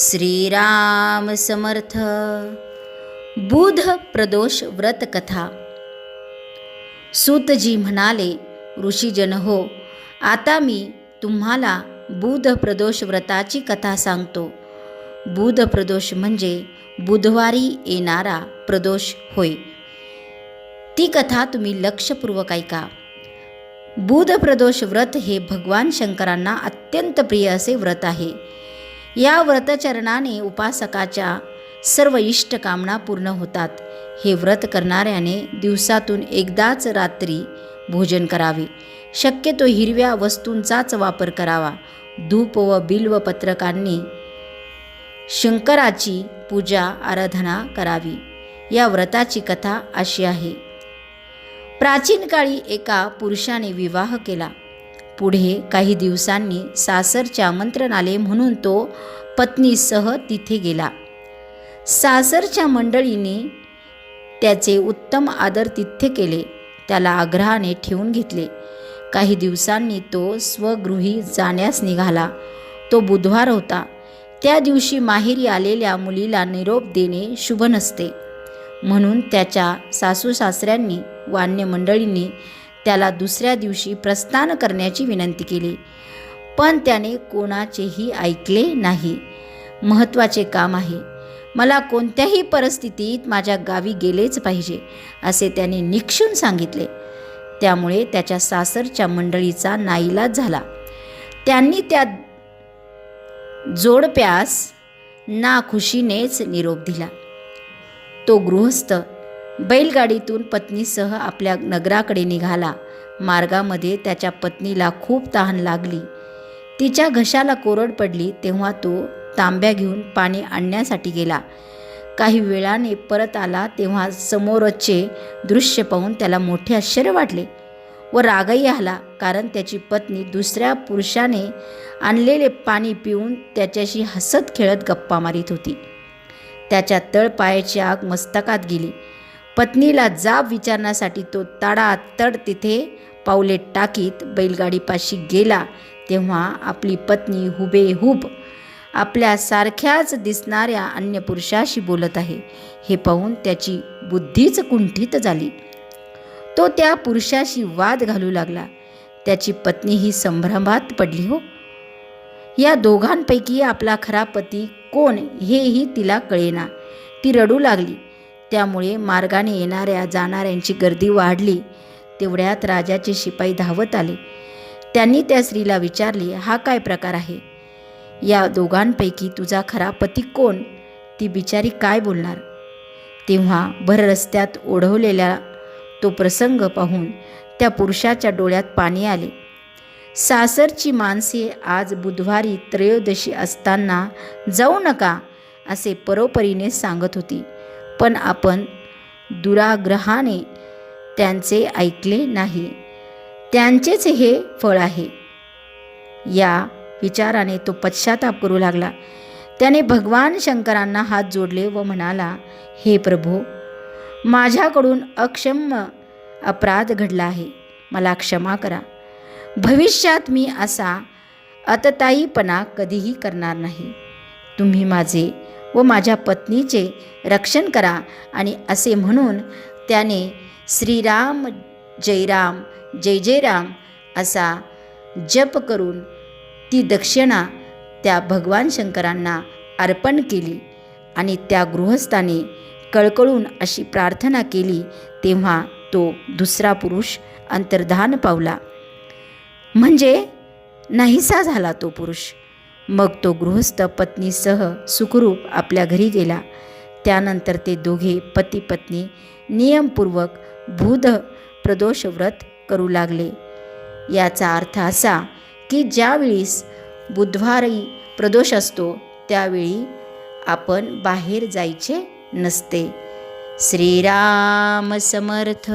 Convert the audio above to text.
श्रीराम समर्थ. बुध प्रदोष व्रत कथा. सूतजी म्हणाले ऋषीजन हो आता मी तुम्हाला बुध प्रदोष व्रताची कथा सांगतो. बुध प्रदोष म्हणजे बुधवारी येणारा प्रदोष होय. ती कथा तुम्ही लक्षपूर्वक ऐका. बुध प्रदोष व्रत हे भगवान शंकरांना अत्यंत प्रिय असे व्रत आहे. या व्रतचरणाने उपासकाच्या सर्व इष्ट कामना पूर्ण होतात. हे व्रत करणाऱ्याने दिवसातून एकदाच रात्री भोजन करावे. शक्यतो हिरव्या वस्तूंचाच वापर करावा. धूप व बिल्व पत्रकांनी शंकराची पूजा आराधना करावी. या व्रताची कथा अशी आहे. प्राचीन काळी एका पुरुषाने विवाह केला. पुढे काही दिवसांनी सासरचे आमंत्रण आले म्हणून तो पत्नीसह तिथे गेला. सासरच्या मंडळीने त्याचे उत्तम आदर तिथे केले. त्याला आग्रहाने ठेवून घेतले. काही दिवसांनी तो स्वगृही जाण्यास निघाला. तो बुधवार होता. त्या दिवशी माहेरी आलेल्या मुलीला निरोप देणे शुभ नसते. म्हणून त्याच्या सासू सासऱ्यांनी वान्य मंडळींनी त्याला दुसऱ्या दिवशी प्रस्थान करण्याची विनंती केली. पण त्याने कोणाचेही ऐकले नाही. महत्त्वाचे काम आहे. मला कोणत्याही परिस्थितीत माझ्या गावी गेलेच पाहिजे असे त्याने निक्षून सांगितले. त्यामुळे त्याच्या सासरच्या मंडळीचा नाईलाज झाला. त्यांनी त्या जोडप्यास नाखुशीनेच निरोप दिला. तो गृहस्थ बैलगाडीतून पत्नीसह आपल्या नगराकडे निघाला. मार्गामध्ये त्याच्या पत्नीला खूप तहान लागली. तिच्या घशाला कोरड पडली तेव्हा तो तांब्या घेऊन पाणी आणण्यासाठी गेला. काही वेळाने परत आला तेव्हा समोरचे दृश्य पाहून त्याला मोठे आश्चर्य वाटले व रागही आला कारण त्याची पत्नी दुसऱ्या पुरुषाने आणलेले पाणी पिऊन त्याच्याशी हसत खेळत गप्पा मारीत होती. त्याच्या तळपायाची आग मस्तकात गेली. पत्नीला जाब विचारण्यासाठी तो ताडातड तिथे पावले टाकीत बैलगाडीपाशी गेला. तेव्हा आपली पत्नी हुबेहूब आपल्या सारख्याच दिसणाऱ्या अन्य पुरुषाशी बोलत आहे. हे पाहून त्याची बुद्धीच कुंठित झाली. तो त्या पुरुषाशी वाद घालू लागला. त्याची पत्नी ही संभ्रमात पडली हो. या दोघांपैकी आपला खरा पती कोण हेही तिला कळेना. ती रडू लागली. त्यामुळे मार्गाने येणाऱ्या जाणाऱ्यांची गर्दी वाढली. तेवढ्यात राजाचे शिपाई धावत आले. त्यांनी त्या स्त्रीला विचारले हा काय प्रकार आहे? या दोघांपैकी तुझा खरा पती कोण? ती बिचारी काय बोलणार? तेव्हा भर रस्त्यात ओढवलेला तो प्रसंग पाहून त्या पुरुषाच्या डोळ्यात पाणी आले. सासरची माणसे आज बुधवारी त्रयोदशी असताना जाऊ नका असे परोपरीने सांगत होती. पण आपण दुराग्रहाने त्यांचे ऐकले नाही. त्यांचेच हे फळ आहे. या विचाराने तो पश्चाताप करू लागला. त्याने भगवान शंकरांना हात जोडले व म्हणाला हे प्रभू माझ्याकडून अक्षम्य अपराध घडला आहे. मला क्षमा करा. भविष्यात मी असा अतताईपणा कधीही करणार नाही. तुम्ही माझे व माझ्या पत्नीचे रक्षण करा आणि असे म्हणून त्याने श्रीराम जयराम जय जय राम असा जप करून ती दक्षिणा त्या भगवान शंकरांना अर्पण केली आणि त्या गृहस्थाने कळकळून अशी प्रार्थना केली तेव्हा तो दुसरा पुरुष अंतर्धान पावला. म्हणजे नाहीसा झाला तो पुरुष. मग तो गृहस्थ पत्नीसह सुखरूप आपल्या घरी गेला. त्यानंतर ते दोघे पती पत्नी नियमपूर्वक भूध प्रदोष व्रत करू लागले. याचा अर्थ असा की ज्यावेळीस बुधवारी प्रदोष असतो त्यावेळी आपण बाहेर जायचे नसते. श्रीराम समर्थ!